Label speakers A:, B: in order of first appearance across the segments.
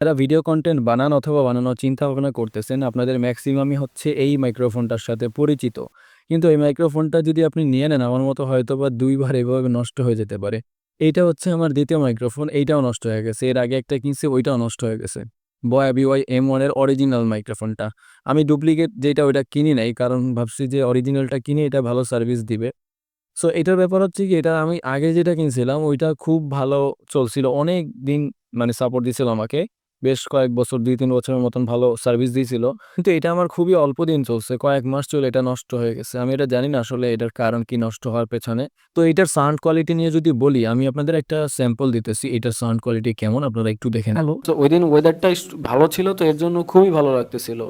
A: যারা video content বানান অথবা বানানোর চিন্তা ভাবনা করতেছেন, আপনাদের ম্যাক্সিমামই হচ্ছে এই মাইক্রোফোনটার সাথে পরিচিত। কিন্তু এই মাইক্রোফোনটা যদি আপনি নিয়ে নেন, আমার মতো হয়তো বা দুইবার এভাবে নষ্ট হয়ে যেতে পারে। এইটা হচ্ছে আমার দ্বিতীয় মাইক্রোফোন এইটাও নষ্ট হয়ে গেছে। এর আগে একটা কিনছি, ওইটাও নষ্ট হয়ে গেছে। বয়া বিওয়াই এম ওয়ানের অরিজিনাল মাইক্রোফোনটা আমি ডুপ্লিকেট যেটা ওইটা কিনি নাই, কারণ ভাবছি যে অরিজিনালটা কিনে এটা ভালো সার্ভিস দিবে। সো এটার ব্যাপার হচ্ছে কি, এটা আমি আগে যেটা কিনছিলাম, ওইটা খুব ভালো চলছিল। অনেক দিন মানে সাপোর্ট দিছিল আমাকে। বেশ কয়েক বছর, দুই, তিন বছরের মতন ভালো সার্ভিস দিয়েছিল। কিন্তু এটা আমার খুবই অল্প দিন চলছে, কয়েক মাস চলে এটা নষ্ট হয়ে গেছে। আমি এটা জানি না আসলে এটার কারণ কি নষ্ট হওয়ার পেছনে। তো এটার সাউন্ড কোয়ালিটি নিয়ে যদি বলি, আমি আপনাদের একটা স্যাম্পল দিতেছি, এটার সাউন্ড কোয়ালিটি কেমন? আপনারা একটু দেখে নেন।
B: তো ওই দিন ওয়েদারটা ভালো ছিল, তো এর জন্য খুবই ভালো লাগতেছিল।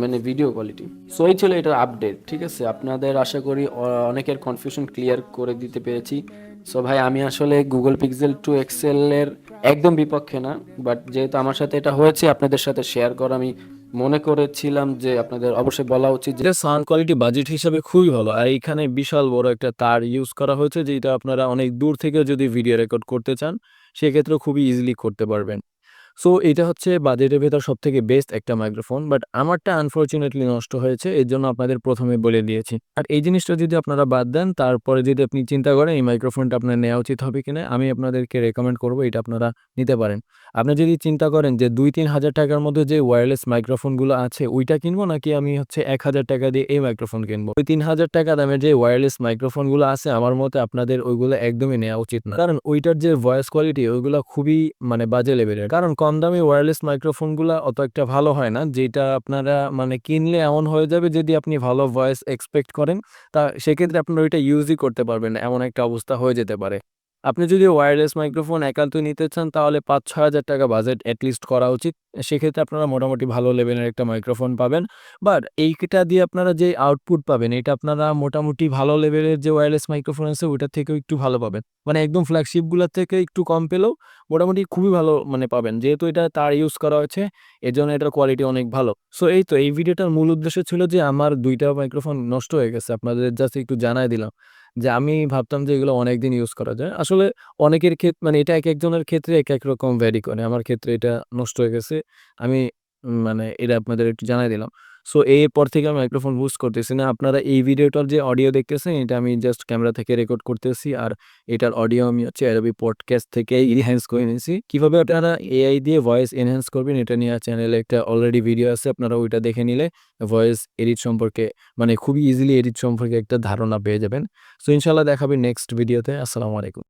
B: মানে ভিডিও কোয়ালিটি সো এই ছিল এটার আপডেট ঠিক আছে? আপনাদের আশা করি অনেকের কনফিউশন ক্লিয়ার করে দিতে পেরেছি। সো ভাই, আমি আসলে গুগল পিক্সেল টু এক্সেল এর একদম বিপক্ষে না বাট যেহেতু আমার সাথে এটা হয়েছে, আপনাদের সাথে শেয়ার করা, আমি মনে করেছিলাম যে আপনাদের অবশ্যই বলা উচিত যে
A: সাউন্ড কোয়ালিটি বাজেট হিসাবে খুবই ভালো, আর এখানে বিশাল বড় একটা তার ইউজ করা হয়েছে, যেটা আপনারা অনেক দূর থেকে যদি ভিডিও রেকর্ড করতে চান সেক্ষেত্রে খুবই ইজিলি করতে পারবেন। সো এটা হচ্ছে বাজেটের ভেতর সব থেকে বেস্ট একটা মাইক্রোফোন বাট আমারটা আনফর্চুনেটলি নষ্ট হয়েছে এর জন্য আপনাদের প্রথমে বলে দিয়েছি। আর এই জিনিসটা যদি আপনারা বাদ দেন, তারপরে যদি আপনি চিন্তা করেন এই মাইক্রোফোনটা আপনার নেওয়া উচিত হবে কিনা, আমি আপনাদেরকে রেকমেন্ড করব এটা আপনারা নিতে পারেন। আপনি যদি চিন্তা করেন যে দুই তিন হাজার টাকার মধ্যে যে ওয়্যারলেস মাইক্রোফোনগুলো আছে, ওইটা কিনবো নাকি আমি হচ্ছে এক হাজার টাকা দিয়ে এই মাইক্রোফোন কিনবো? ওই তিন হাজার টাকা দামের যে ওয়্যারলেস মাইক্রোফোনগুলো আছে, আমার মতে আপনাদের ওইগুলো একদমই নেওয়া উচিত না। কারণ ওইটার যে ভয়েস কোয়ালিটি ওইগুলো খুবই মানে বাজে লেভেলের কারণ কম দামি ওয়্যারলেস মাইক্রোফোনগুলো অত একটা ভালো হয় না যেটা আপনারা মানে কিনলে এমন হয়ে যাবে যদি আপনি ভালো ভয়েস এক্সপেক্ট করেন, তা সেক্ষেত্রে আপনারা ওইটা ইউজই করতে পারবেন এমন একটা অবস্থা হয়ে যেতে পারে। আপনি যদি ওয়্যারলেস মাইক্রোফোন একান্ত নিতে চান, তাহলে পাঁচ ছয় হাজার টাকা বাজেট অ্যাটলিস্ট করা উচিত। সেক্ষেত্রে আপনারা মোটামুটি ভালো লেভেলের একটা মাইক্রোফোন পাবেন। বাট এইটা দিয়ে আপনারা যে আউটপুট পাবেন, এটা আপনারা মোটামুটি ভালো লেভেলের যে ওয়্যারলেস মাইক্রোফোন আছে, ওইটার থেকেও একটু ভালো পাবেন। মানে একদম ফ্ল্যাগশিপগুলোর থেকে একটু কম পেলেও মোটামুটি খুবই ভালো মানে পাবেন। যেহেতু এটা তার ইউজ করা হয়েছে এর জন্য এটার কোয়ালিটি অনেক ভালো। সো এই তো, এই ভিডিওটার মূল উদ্দেশ্য ছিল যে আমার দুইটা মাইক্রোফোন নষ্ট হয়ে গেছে। আপনাদের জাস্ট একটু জানাই দিলাম। যে আমি ভাবতাম যে এগুলো অনেকদিন ইউজ করা যায়। আসলে অনেকের ক্ষেত্রে মানে এটা এক একজনের ক্ষেত্রে এক এক রকম ভ্যারি করে। আমার ক্ষেত্রে এটা নষ্ট হয়ে গেছে। আমি মানে এটা আপনাদের একটু জানাই দিলাম। সো এরপর থেকে আমি মাইক্রোফোন ইউজ করতেছি না। আপনারা এই ভিডিওটার যে অডিও দেখতেছেন, এটা আমি জাস্ট ক্যামেরা থেকে রেকর্ড করতেছি আর এটার অডিও আমি হচ্ছে অ্যারবি পডকাস্ট থেকে এনহ্যান্স করে নিয়েছি। কীভাবে আপনারা এআই দিয়ে ভয়েস এনহ্যান্স করবেন, এটা নিয়ে চ্যানেলে একটা অলরেডি ভিডিও আছে, আপনারা ওইটা দেখে নিলে ভয়েস এডিট সম্পর্কে মানে খুবই ইজিলি এডিট সম্পর্কে একটা ধারণা পেয়ে যাবেন। সো ইনশাল্লাহ দেখাবে নেক্সট ভিডিওতে আসসালামু আলাইকুম।